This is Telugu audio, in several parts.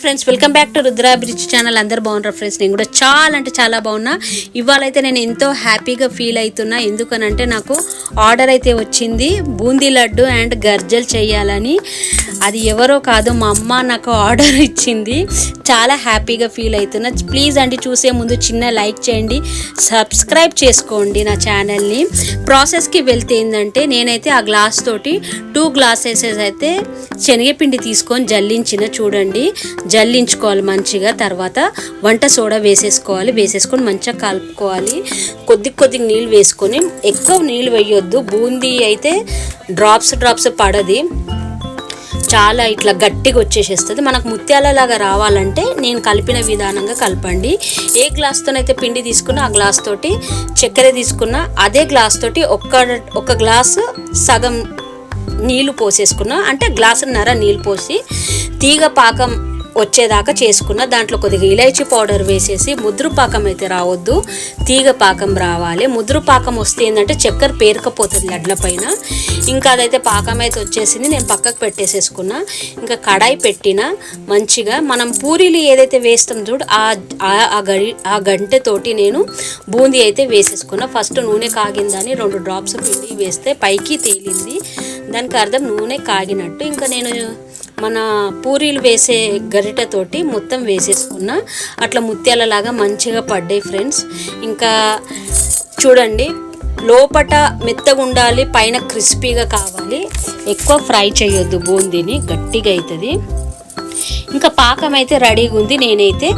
Friends welcome back to Rudra bridge channel అందరు బాగున్నారు ఫ్రెండ్స్ నేను కూడా చాలా అంటే చాలా బాగున్నా. ఇవాళ అయితే నేను ఎంతో హ్యాపీగా ఫీల్ అవుతున్నా. ఎందుకనంటే నాకు ఆర్డర్ అయితే వచ్చింది. బూందీ లడ్డు అండ్ గర్జలు చేయాలని. అది ఎవరో కాదు మా అమ్మ నాకు ఆర్డర్ ఇచ్చింది. చాలా హ్యాపీగా ఫీల్ అవుతున్నా. ప్లీజ్ అండి చూసే ముందు చిన్న లైక్ చేయండి. సబ్స్క్రైబ్ చేసుకోండి నా ఛానల్ని ప్రాసెస్కి వెళ్తే ఏంటంటే నేనైతే ఆ గ్లాస్ తోటి టూ గ్లాసెస్ అయితే శనగపిండి తీసుకొని జల్లించిన చూడండి. జల్లించుకోవాలి మంచిగా తర్వాత వంట సోడా వేసేసుకోవాలి వేసేసుకొని మంచిగా కలుపుకోవాలి. కొద్ది కొద్ది నీళ్ళు వేసుకొని ఎక్కువ నీళ్ళు వేయొద్దు. బూందీ అయితే డ్రాప్స్ డ్రాప్స్ పడది. చాలా ఇట్లా గట్టిగా వచ్చేసేస్తుంది. మనకు ముత్యాలలాగా రావాలంటే నేను కలిపిన విధానంగా కలపండి. ఏ గ్లాస్తోనైతే పిండి తీసుకున్నా ఆ గ్లాస్ తోటి చక్కెర తీసుకున్నా అదే గ్లాస్ తోటి ఒక్క ఒక గ్లాసు సగం నీళ్ళు పోసేసుకున్నా అంటే గ్లాసున్నర నీళ్ళు పోసి తీగ పాకం వచ్చేదాకా చేసుకున్న దాంట్లో కొద్దిగా ఇలైచి పౌడర్ వేసేసి ముద్రు పాకం అయితే రావద్దు. తీగ పాకం రావాలి. ముద్రు పాకం వస్తే ఏంటంటే చక్కెర పేరుకపోతుంది లడ్ల పైన. ఇంకా అదైతే పాకం అయితే వచ్చేసింది. నేను పక్కకు పెట్టేసేసుకున్నా. ఇంకా కడాయి పెట్టిన మంచిగా. మనం పూరీలు ఏదైతే వేస్తాం చూడు ఆ ఆ- ఆ గడి ఆ గంటెతోటి నేను బూందీ అయితే వేసేసుకున్నా. ఫస్ట్ నూనె కాగిందని రెండు డ్రాప్స్ పిండి వేస్తే పైకి తేలింది. దానికి అర్థం నూనె కాగినట్టు. ఇంకా నేను మన పూరీలు వేసే గరిటెతోటి మొత్తం వేసేసుకున్న. అట్లా ముత్యాలలాగా మంచిగా పడ్డాయి ఫ్రెండ్స్. ఇంకా చూడండి లోపట మెత్తగా ఉండాలి పైన క్రిస్పీగా కావాలి. ఎక్కువ ఫ్రై చేయొద్దు బూందీని గట్టిగా అవుతుంది ఇంకా పాకం అయితే రెడీగా ఉంది. నేనైతే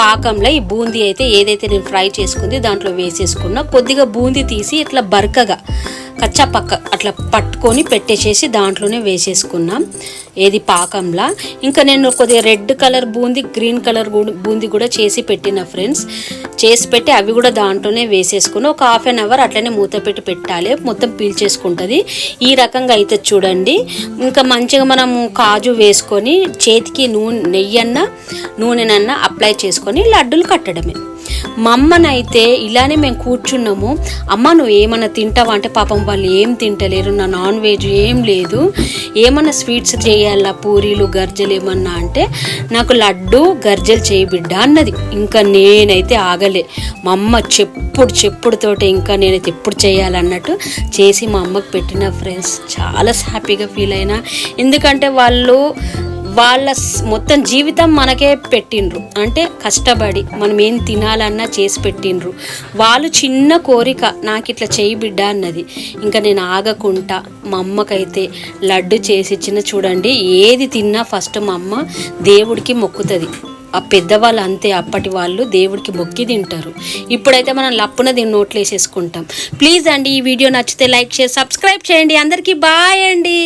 పాకంలో ఈ బూందీ అయితే ఏదైతే నేను ఫ్రై చేసుకుంది దాంట్లో వేసేసుకున్నా. కొద్దిగా బూందీ తీసి ఇట్లా బరకగా కచ్చా పక్క అట్లా పట్టుకొని పెట్టేసేసి దాంట్లోనే వేసేసుకున్నాం. ఏది పాకంలా. ఇంకా నేను కొద్దిగా red colour boondi green colour boondi కూడా చేసి పెట్టిన ఫ్రెండ్స్. చేసి పెట్టి అవి కూడా దాంట్లోనే వేసేసుకుని ఒక హాఫ్ అన్ అవర్ అట్లనే మూత పెట్టి పెట్టాలి. మొత్తం పీల్చేసుకుంటుంది. ఈ రకంగా అయితే చూడండి. ఇంకా మంచిగా మనము కాజు వేసుకొని చేతికి నూనె నెయ్యన్న నూనెనన్నా అప్లై చేసుకొని లడ్డూలు కట్టడమే. మా అమ్మనైతే ఇలానే మేము కూర్చున్నాము. అమ్మ నువ్వు ఏమన్నా తింటావా? అంటే పాపం వాళ్ళు ఏం తింటలేరు. నా నాన్ వెజ్ ఏం లేదు. ఏమైనా స్వీట్స్ చేయాలా? పూరీలు గర్జలు ఏమన్నా అంటే నాకు లడ్డు గర్జలు చేయి బిడ్డ అన్నది. ఇంకా నేనైతే ఆగలే. మా అమ్మ చెప్పుడు చెప్పుడుతోటి ఇంకా నేనైతే ఎప్పుడు చేయాలన్నట్టు చేసి మా అమ్మకు పెట్టిన ఫ్రెండ్స్ చాలా హ్యాపీగా ఫీల్ అయినా. ఎందుకంటే వాళ్ళు వాళ్ళ మొత్తం జీవితం మనకే పెట్టిండ్రు. అంటే కష్టపడి మనం ఏం తినాలన్నా చేసి పెట్టిండ్రు. వాళ్ళు చిన్న కోరిక నాకు ఇట్లా చేయి బిడ్డ అన్నది. ఇంకా నేను ఆగకుండా మా అమ్మకైతే లడ్డు చేసి ఇచ్చిన చూడండి ఏది తిన్నా ఫస్ట్ మా అమ్మ దేవుడికి మొక్కుతుంది. ఆ పెద్దవాళ్ళు అంతే అప్పటి వాళ్ళు దేవుడికి మొక్కి తింటారు. ఇప్పుడైతే మనం లప్పున దీన్ని నోట్లు వేసేసుకుంటాం. ప్లీజ్ అండి ఈ వీడియో నచ్చితే లైక్ చేసి సబ్స్క్రైబ్ చేయండి. అందరికీ బాయ్ అండి.